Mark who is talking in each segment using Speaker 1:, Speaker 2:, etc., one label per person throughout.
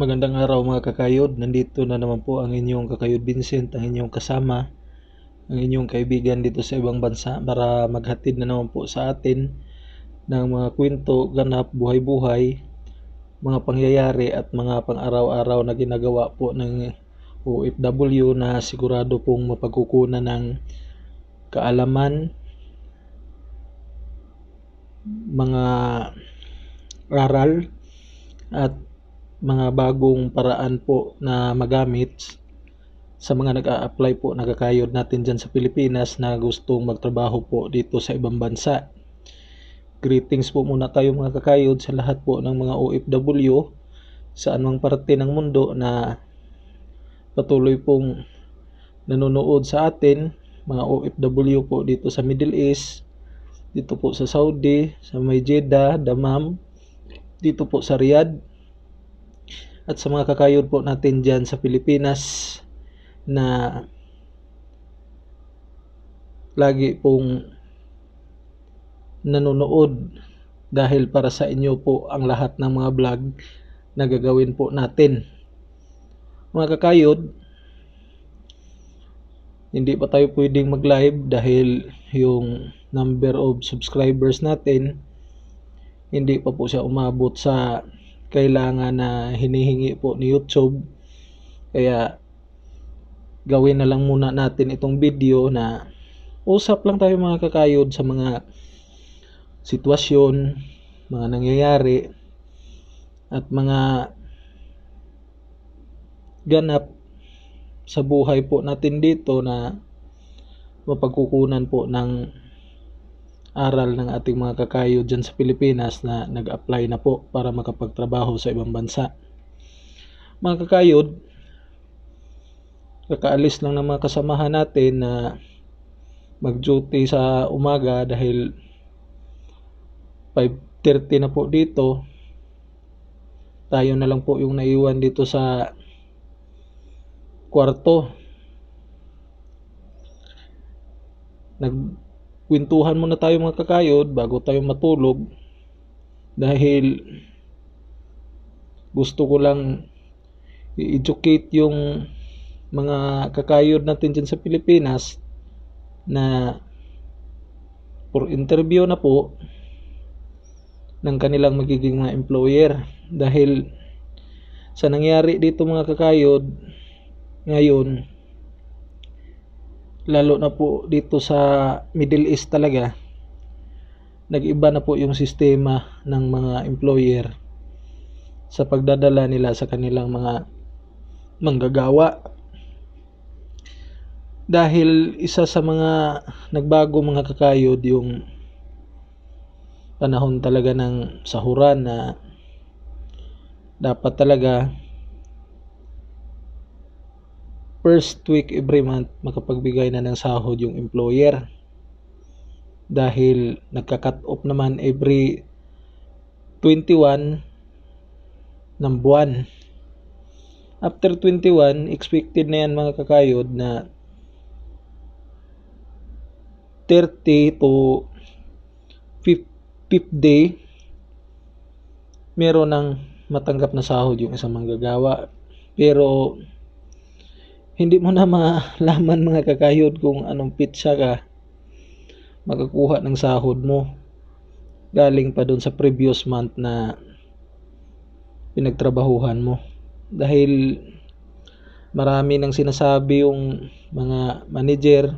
Speaker 1: Magandang araw mga kakayod. Nandito na naman po ang inyong kakayod Vincent, ang inyong kasama, ang inyong kaibigan dito sa ibang bansa para maghatid na naman po sa atin ng mga kwento, ganap, buhay-buhay, mga pangyayari at mga pang-araw-araw na ginagawa po ng OFW na sigurado pong mapagkukunan ng kaalaman, mga aral at mga bagong paraan po na magamit sa mga nag-a-apply po nagkakayod natin dyan sa Pilipinas na gustong magtrabaho po dito sa ibang bansa. Greetings po muna tayo mga kakayod sa lahat po ng mga OFW sa anumang parte ng mundo na patuloy pong nanonood sa atin, mga OFW po dito sa Middle East, dito po sa Saudi, sa may Jeddah, Damam, dito po sa Riyadh, at sa mga kakayod po natin dyan sa Pilipinas na lagi pong nanonood dahil para sa inyo po ang lahat ng mga vlog na gagawin po natin. Mga kakayod, hindi pa tayo pwedeng mag-live dahil yung number of subscribers natin hindi pa po siya umabot sa kailangan na hinihingi po ni YouTube. Kaya gawin na lang muna natin itong video na usap lang tayo mga kakayod sa mga sitwasyon, mga nangyayari at mga ganap sa buhay po natin dito na mapagkukunan po ng aral ng ating mga kakayod dyan sa Pilipinas na nag-apply na po para makapagtrabaho sa ibang bansa. Mga kakayod, kakaalis lang ng mga kasamahan natin na mag-duty sa umaga dahil 5.30 na po dito. Tayo na lang po yung naiwan dito sa kwarto. Nag kwentuhan muna tayo mga kakayod bago tayo matulog. Dahil gusto ko lang i-educate yung mga kakayod natin dyan sa Pilipinas na for interview na po ng kanilang magiging mga employer. Dahil sa nangyari dito mga kakayod ngayon lalo na po dito sa Middle East talaga nag-iba na po yung sistema ng mga employer sa pagdadala nila sa kanilang mga manggagawa. Dahil isa sa mga nagbago mga kakayod yung panahon talaga ng sahuran na dapat talaga first week every month makapagbigay na ng sahod yung employer. Dahil nagka-cut off naman every 21 ng buwan. After 21 expected na yan mga kakayod na 30 to 5th day meron ng matanggap na sahod yung isang manggagawa. Pero hindi mo na malaman mga kakayod kung anong pizza ka makakuha ng sahod mo. Galing pa doon sa previous month na pinagtrabahuhan mo. Dahil marami nang sinasabi yung mga manager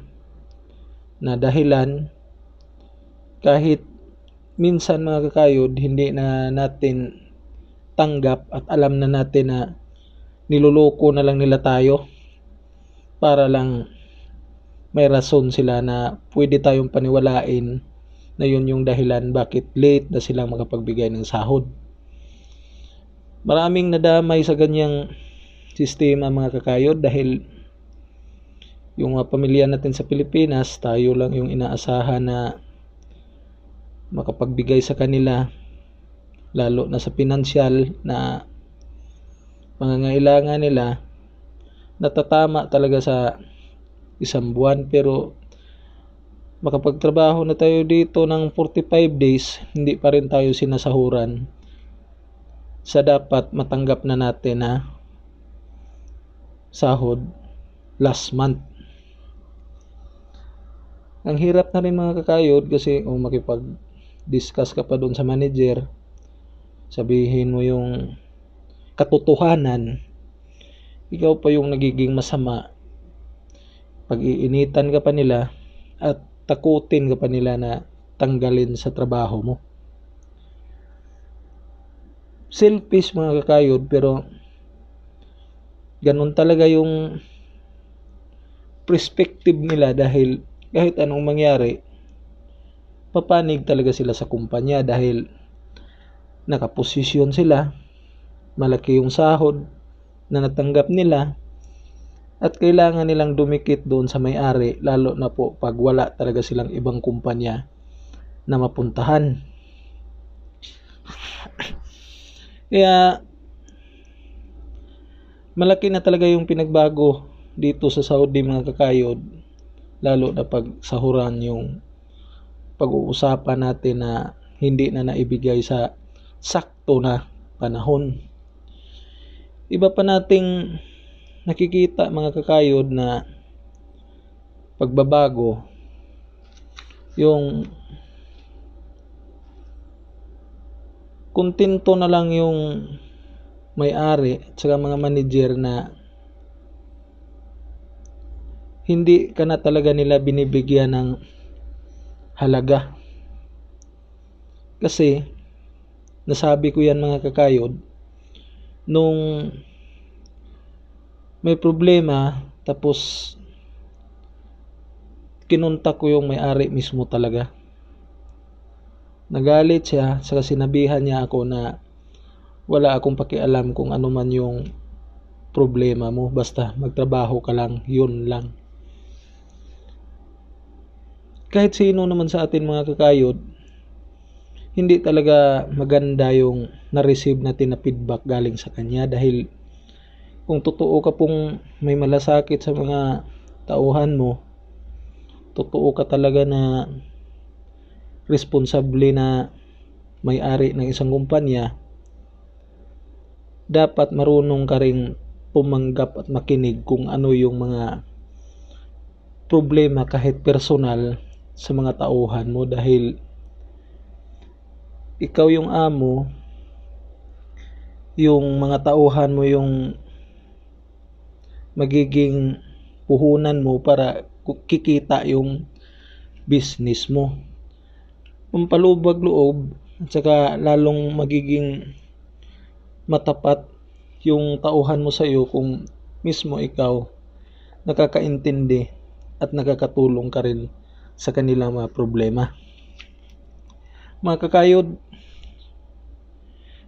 Speaker 1: na dahilan kahit minsan mga kakayod hindi na natin tanggap at alam na natin na niloloko na lang nila tayo para lang may rason sila na pwede tayong paniwalain na yun yung dahilan bakit late na silang makapagbigay ng sahod. Maraming nadamay sa ganyang sistema mga kakayod dahil yung mga pamilya natin sa Pilipinas, tayo lang yung inaasahan na makapagbigay sa kanila lalo na sa pinansyal na pangangailangan nila natatama talaga sa isang buwan pero makapagtrabaho na tayo dito ng 45 days hindi pa rin tayo sinasahuran sa dapat matanggap na natin na sahod last month. Ang hirap na rin mga kakayod kasi kung makipag-discuss ka pa doon sa manager, sabihin mo yung katotohanan, ikaw pa yung nagiging masama. Pag-iinitan ka pa nila at takutin ka pa nila na tanggalin sa trabaho mo. Selfish mga kakayod pero ganun talaga yung perspective nila dahil kahit anong mangyari papanig talaga sila sa kumpanya dahil nakaposisyon sila malaki yung sahod na natanggap nila at kailangan nilang dumikit doon sa may-ari lalo na po pag wala talaga silang ibang kumpanya na mapuntahan. Kaya malaki na talaga yung pinagbago dito sa Saudi mga kakayod lalo na pag sahuran yung pag-uusapan natin na hindi na naibigay sa sakto na panahon. Iba pa nating nakikita mga kakayod na pagbabago yung kontento na lang yung may-ari at saka mga manager na hindi ka na talaga nila binibigyan ng halaga. Kasi, nasabi ko yan mga kakayod, nung may problema, tapos kinunta ko yung may-ari mismo talaga. Nagalit siya, saka sinabihan niya ako na wala akong pakialam kung ano man yung problema mo. Basta magtrabaho ka lang, yun lang. Kahit sino naman sa atin mga kakayod, hindi talaga maganda yung na-receive natin na feedback galing sa kanya dahil kung totoo ka pong may malasakit sa mga tauhan mo, totoo ka talaga na responsable na may-ari ng isang kumpanya, dapat marunong ka ring pumanggap at makinig kung ano yung mga problema kahit personal sa mga tauhan mo dahil ikaw yung amo yung mga tauhan mo yung magiging puhunan mo para kikita yung business mo. Pampalubag loob at saka lalong magiging matapat yung tauhan mo sa iyo kung mismo ikaw nakakaintindi at nakakatulong ka rin sa kanilang mga problema. Mga kakayod,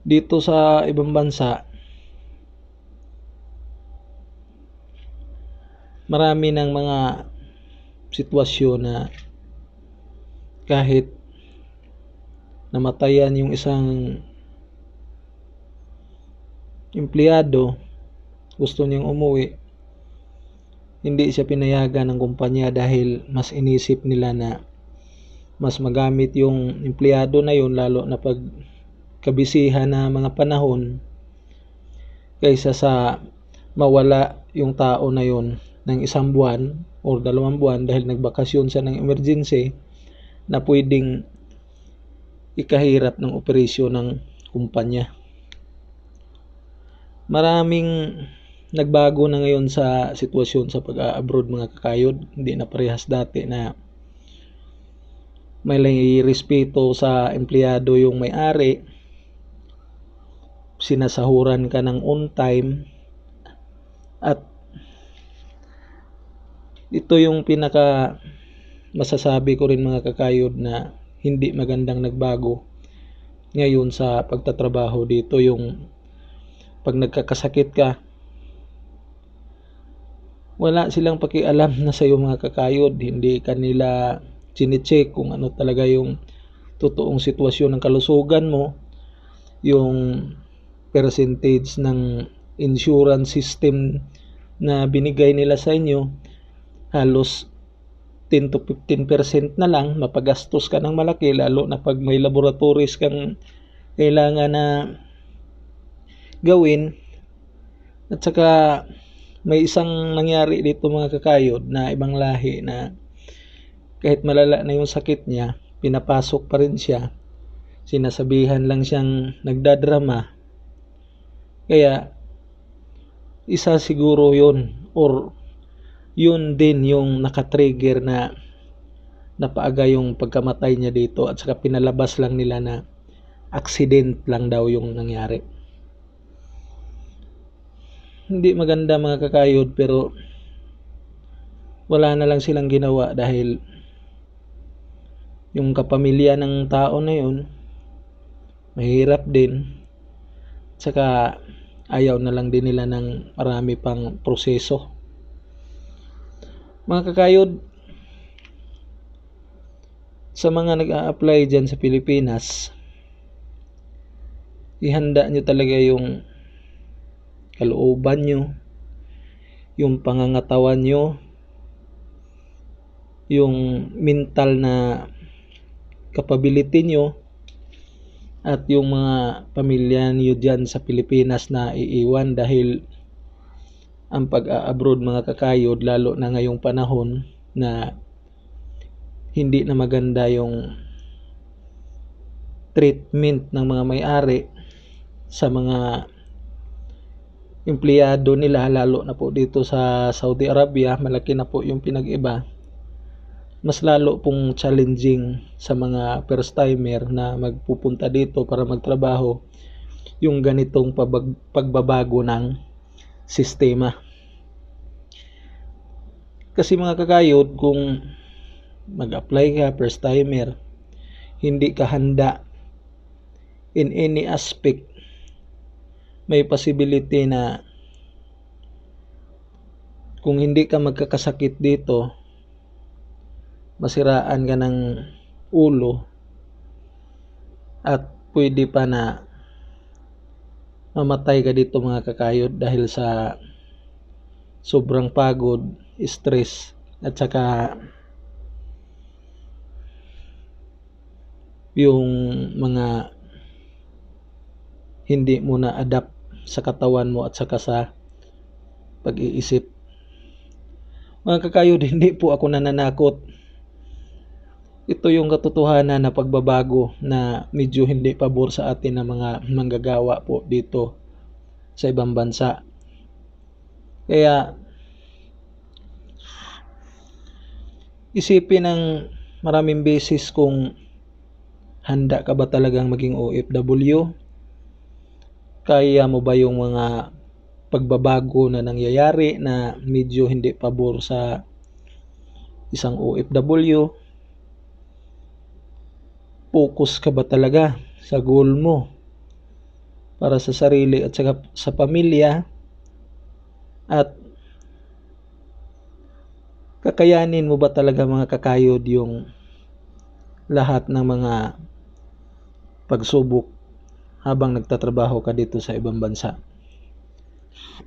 Speaker 1: dito sa ibang bansa, marami ng mga sitwasyon na kahit namatayan yung isang empleyado, gusto niyang umuwi, hindi siya pinayagan ng kumpanya dahil mas inisip nila na mas magamit yung empleyado na yun lalo na pag kabisihan na mga panahon kaysa sa mawala yung tao na yun ng isang buwan o dalawang buwan dahil nagbakasyon siya ng emergency na pwedeng ikahirap ng operasyon ng kumpanya maraming nagbago na ngayon sa sitwasyon sa pag-abroad mga kakayod. Hindi na parehas dati na may respeto sa empleyado yung may-ari. Sinasahuran ka ng on time. At ito yung pinaka masasabi ko rin mga kakayod na hindi magandang nagbago ngayon sa pagtatrabaho dito. Yung pag nagkakasakit ka, wala silang pakialam na sa iyo mga kakayod. Hindi kanila chinecheck kung ano talaga yung totoong sitwasyon ng kalusugan mo, yung percentage ng insurance system na binigay nila sa inyo, halos 10 to 15% na lang, mapagastos ka ng malaki, lalo na pag may laboratories kang kailangan na gawin. At saka may isang nangyari dito mga kakayod na ibang lahi na kahit malala na yung sakit niya, pinapasok pa rin siya. Sinasabihan lang siyang nagdadrama. Kaya isa siguro yun or yun din yung nakatrigger na napaaga yung pagkamatay niya dito at saka pinalabas lang nila na accident lang daw yung nangyari. Hindi maganda mga kakayod pero wala na lang silang ginawa dahil yung kapamilya ng tao na yun mahirap din saka ayaw na lang din nila ng marami pang proseso. Mga kakayod sa mga nag-a-apply dyan sa Pilipinas ihanda nyo talaga yung kalooban nyo yung pangangatawan nyo yung mental na capability nyo at yung mga pamilya niyo dyan sa Pilipinas na iiwan dahil ang pag-abroad mga kakayod lalo na ngayong panahon na hindi na maganda yung treatment ng mga may-ari sa mga empleyado nila lalo na po dito sa Saudi Arabia malaki na po yung pinag-iba mas lalo pong challenging sa mga first timer na magpupunta dito para magtrabaho yung ganitong pagbabago ng sistema. Kasi mga kakayod, kung mag-apply ka first timer, hindi ka handa in any aspect, may possibility na kung hindi ka magkakasakit dito, masiraan ka ng ulo at pwede pa na mamatay ka dito mga kakayod dahil sa sobrang pagod, stress at saka yung mga hindi mo na adapt sa katawan mo at saka sa pag-iisip. Mga kakayod, hindi po ako nananakot ito yung katotohanan na pagbabago na medyo hindi pabor sa atin ng mga manggagawa po dito sa ibang bansa. Kaya isipin ng maraming beses kung handa ka ba talagang maging OFW? Kaya mo ba yung mga pagbabago na nangyayari na medyo hindi pabor sa isang OFW? Focus ka ba talaga sa goal mo para sa sarili at saka sa pamilya at kakayanin mo ba talaga mga kakayod yung lahat ng mga pagsubok habang nagtatrabaho ka dito sa ibang bansa.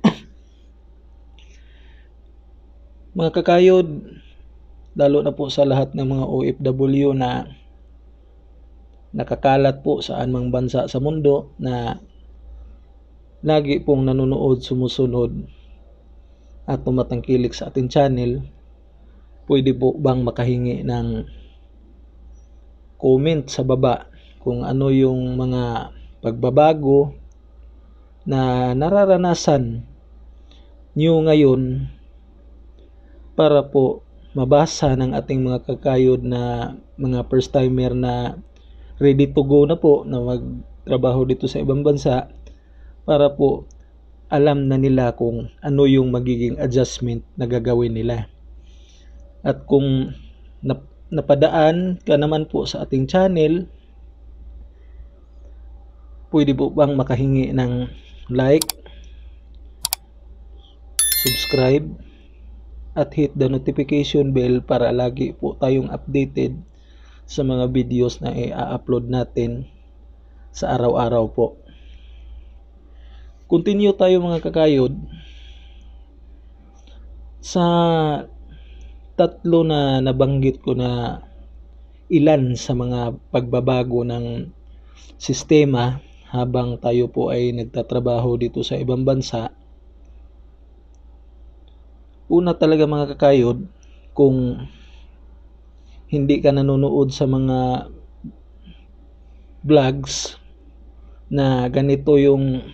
Speaker 1: mga kakayod, lalo na po sa lahat ng mga OFW na nakakalat po sa anumang bansa sa mundo na lagi pong nanonood, sumusunod at tumatangkilik sa ating channel, pwede po bang makahingi ng comment sa baba kung ano yung mga pagbabago na nararanasan nyo ngayon para po mabasa ng ating mga kakayod na mga first timer na ready to go na po na magtrabaho dito sa ibang bansa para po alam na nila kung ano yung magiging adjustment na gagawin nila. At kung nap napadaan ka naman po sa ating channel, pwede po bang makahingi ng like, subscribe, at hit the notification bell para lagi po tayong updated sa mga videos na i-upload natin sa araw-araw po. Continue tayo mga kakayod sa tatlo na nabanggit ko na ilan sa mga pagbabago ng sistema habang tayo po ay nagtatrabaho dito sa ibang bansa. Una talaga mga kakayod, kung hindi ka nanonood sa mga vlogs na ganito yung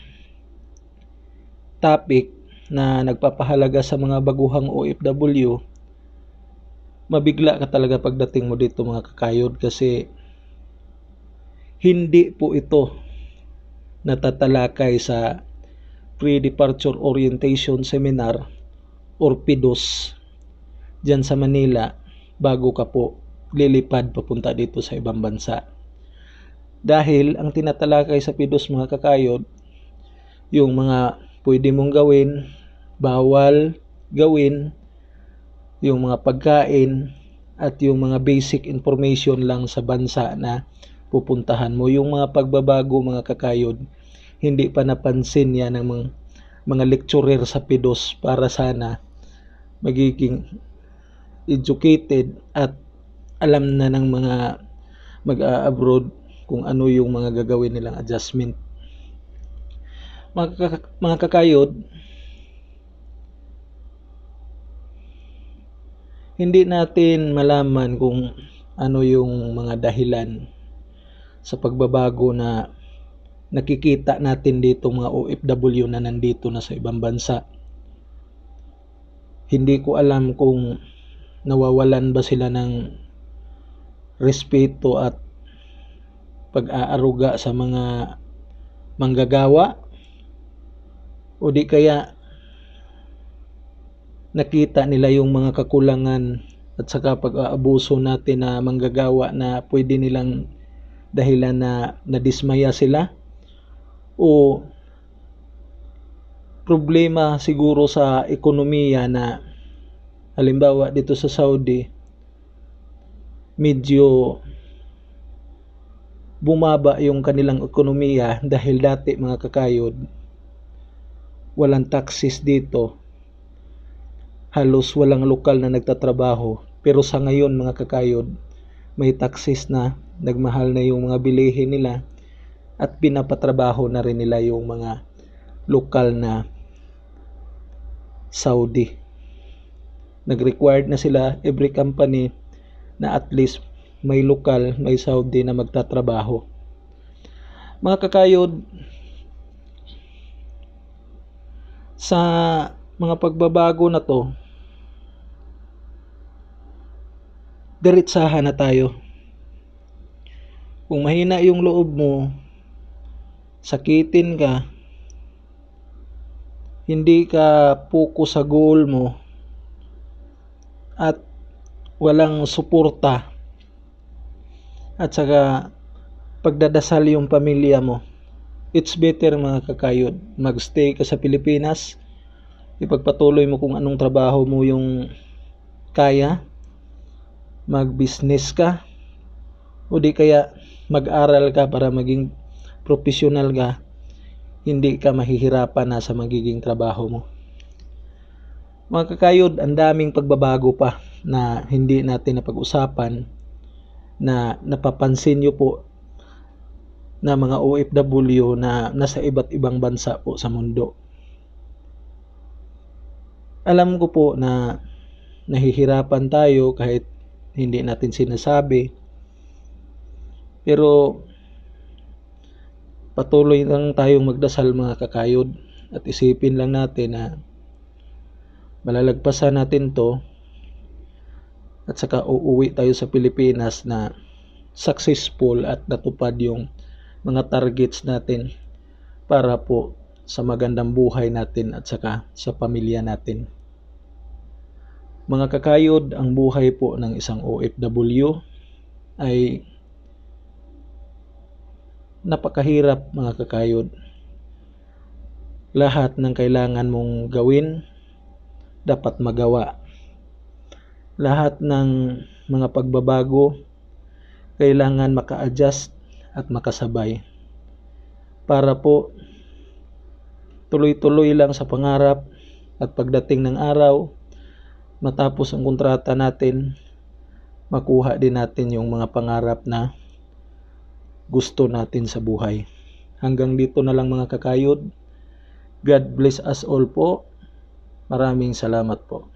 Speaker 1: topic na nagpapahalaga sa mga baguhang OFW, mabigla ka talaga pagdating mo dito mga kakayod kasi hindi po ito natatalakay sa Pre-Departure Orientation Seminar or PIDOS dyan sa Manila bago ka po lilipad papunta dito sa ibang bansa. Dahil ang tinatalakay sa PIDOS mga kakayod, yung mga pwede mong gawin, bawal gawin, yung mga pagkain, at yung mga basic information lang sa bansa na pupuntahan mo. Yung mga pagbabago, mga kakayod, hindi pa napansin yan ng mga, mga lecturer sa PIDOS para sana magiging educated at alam na ng mga mag-abroad kung ano yung mga gagawin nilang adjustment. Mga, mga kakayod, hindi natin malaman kung ano yung mga dahilan sa pagbabago na nakikita natin dito mga OFW na nandito na sa ibang bansa. Hindi ko alam kung nawawalan ba sila ng respeto at pag-aaruga sa mga manggagawa? O di kaya nakita nila yung mga kakulangan at saka pag-aabuso natin na manggagawa na pwede nilang dahilan na nadismaya sila? O problema siguro sa ekonomiya na halimbawa dito sa Saudi medyo bumaba yung kanilang ekonomiya dahil dati mga kakayod walang taxes dito halos walang lokal na nagtatrabaho. Pero sa ngayon mga kakayod, may taxes na, nagmahal na yung mga bilihin nila at pinapatrabaho na rin nila yung mga lokal na Saudi. Nag-required na sila every company na at least may lokal, may Saudi na magtatrabaho. Mga kakayod, sa mga pagbabago na to, diretsahan na tayo. Kung mahina yung loob mo, sakitin ka, hindi ka puko sa goal mo, at walang suporta, at saka pagdadasal yung pamilya mo, it's better mga kakayod, magstay ka sa Pilipinas, ipagpatuloy mo kung anong trabaho mo yung kaya, mag-business ka o di kaya mag-aral ka para maging professional ka, hindi ka mahihirapan na sa magiging trabaho mo. Mga kakayod, ang daming pagbabago pa na hindi natin napag-usapan na napapansin nyo po na mga OFW na nasa iba't ibang bansa po sa mundo. Alam ko po na nahihirapan tayo kahit hindi natin sinasabi. Pero patuloy lang tayong magdasal mga kakayod at isipin lang natin na malalagpasan natin to at saka uuwi tayo sa Pilipinas na successful at natupad yung mga targets natin para po sa magandang buhay natin at saka sa pamilya natin. Mga kakayod, ang buhay po ng isang OFW ay napakahirap mga kakayod. Lahat ng kailangan mong gawin, dapat magawa. Lahat ng mga pagbabago, kailangan maka-adjust at makasabay. Para po tuloy-tuloy lang sa pangarap at pagdating ng araw, matapos ang kontrata natin, makuha din natin yung mga pangarap na gusto natin sa buhay. Hanggang dito na lang mga kakayod. God bless us all po. Maraming salamat po.